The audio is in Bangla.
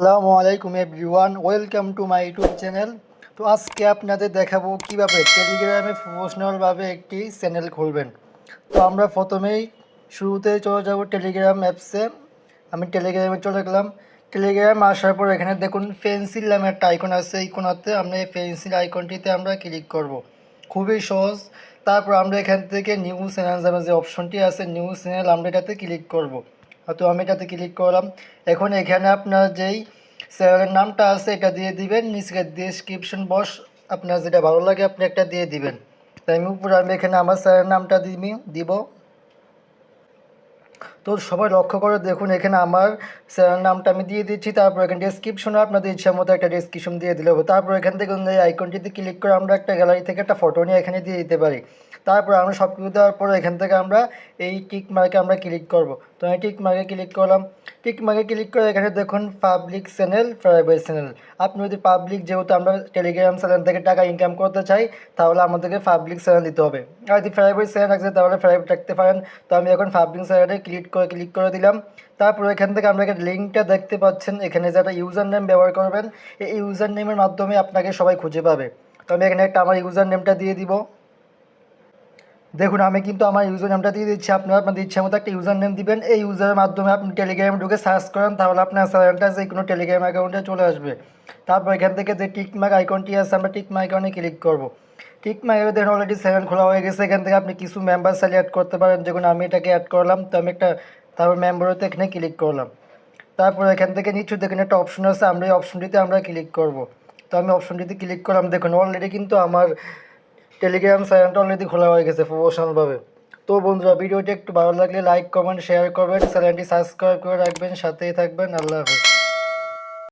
আসসালামু আলাইকুম everyone, welcome to my YouTube channel. তো আজকে আপনাদের দেখাবো কীভাবে টেলিগ্রামে প্রফেশনালভাবে একটি চ্যানেল খুলবেন। তো আমরা প্রথমেই শুরুতে চলে যাব টেলিগ্রাম অ্যাপসে। আমি টেলিগ্রামে চলে গেলাম। টেলিগ্রাম আসার পর এখানে দেখুন পেন্সিল নামে একটা আইকন আছে। এই কোনাতে আমরা এই পেন্সিল আইকনটিতে আমরা ক্লিক করব। খুবই সহজ। তারপর আমরা এখান থেকে নিউ চ্যানেল যে অপশনটি আছে, নিউ চ্যানেল আমরা এটাতে ক্লিক করব। তো আমি এটাতে ক্লিক করলাম। এখন এখানে আপনার যেই স্যারের নামটা আছে, এটা দিয়ে দিবেন। নিচে ডিসক্রিপশন বস আপনার যেটা ভালো লাগে, আপনি একটা দিয়ে দিবেন। তাই আমি উপরে আমি এখানে আমার স্যারের নামটা দিবি দিব। তো সবাই লক্ষ্য করে দেখুন, এখানে আমার চ্যানেল নামটা আমি দিয়ে দিচ্ছি, তারপর এখানে ডিসক্রিপশনে আপনাদের ইচ্ছা মতো একটা ডিসক্রিপশন দিয়ে দিলে তারপর এখান থেকে এই আইকনটিতে ক্লিক করে আমরা একটা গ্যালারি থেকে একটা ফটো নিয়ে এখানে দিয়ে দিতে পারি। তারপর আমরা সব কিছু দেওয়ার পর এখান থেকে আমরা এই টিক মার্কে আমরা ক্লিক করব। তো আমি টিক মার্কে ক্লিক করলাম। টিক মার্কে ক্লিক করে এখানে দেখুন পাবলিক চ্যানেল প্রাইভেট চ্যানেল আপনি যদি পাবলিক যেহেতু আমরা টেলিগ্রাম চ্যানেল থেকে টাকা ইনকাম করতে চাই, তাহলে আমাদেরকে পাবলিক চ্যানেল দিতে হবে। আর যদি প্রাইভেট চ্যানেল আছে, তাহলে প্রাইভেট রাখতে পারেন। তো আমি এখন পাবলিক চ্যানেলে ক্লিক করে ক্লিক করে দিলাম। তারপর এখান থেকে একটা লিঙ্কটা দেখতে পাচ্ছেন, এখানে যে একটা ইউজার নেম ব্যবহার করবেন, এই ইউজার নেমের মাধ্যমে আপনাকে সবাই খুঁজে পাবে। তো আমি এখানে একটা আমার ইউজার নেমটা দিয়ে দিব। দেখুন, আমি কিন্তু আমার ইউজার নেমটা দিয়ে দিচ্ছি। আপনারা আপনাদের ইচ্ছা মতো একটা ইউজার নেম দিবেন। এই ইউজারের মাধ্যমে আপনি টেলিগ্রামে ঢুকে সার্চ করেন, তাহলে আপনার চ্যানেলটা যে কোনো টেলিগ্রাম অ্যাকাউন্টে চলে আসবে। তারপর এখান থেকে যে টিকমার্ক আইকনটি আছে, আমরা টিকমার্ক আইকনে ক্লিক করব। টিকমার্কে দেখুন অলরেডি চ্যানেল খোলা হয়ে গেছে। এখান থেকে আপনি কিছু মেম্বার চাইলে অ্যাড করতে পারেন। যেমন আমি এটাকে অ্যাড করলাম, তো আমি একটা তারপর মেম্বারতে এখানে ক্লিক করলাম। তারপর এখান থেকে নিচু দেখুন, একটা অপশন আছে। আমরা এই অপশনটিতে আমরা ক্লিক করব। তো আমি অপশনটিতে ক্লিক করলাম। দেখুন অলরেডি কিন্তু আমার টেলিগ্রাম চ্যানেলটা অলরেডি খোলা হয়ে গেছে প্রফেশনালভাবে তো বন্ধুরা, ভিডিওটি একটু ভালো লাগলে লাইক কমেন্ট শেয়ার করবেন। চ্যানেলটি সাবস্ক্রাইব করে রাখবেন। সাথেই থাকবেন। আল্লাহ হাফেজ।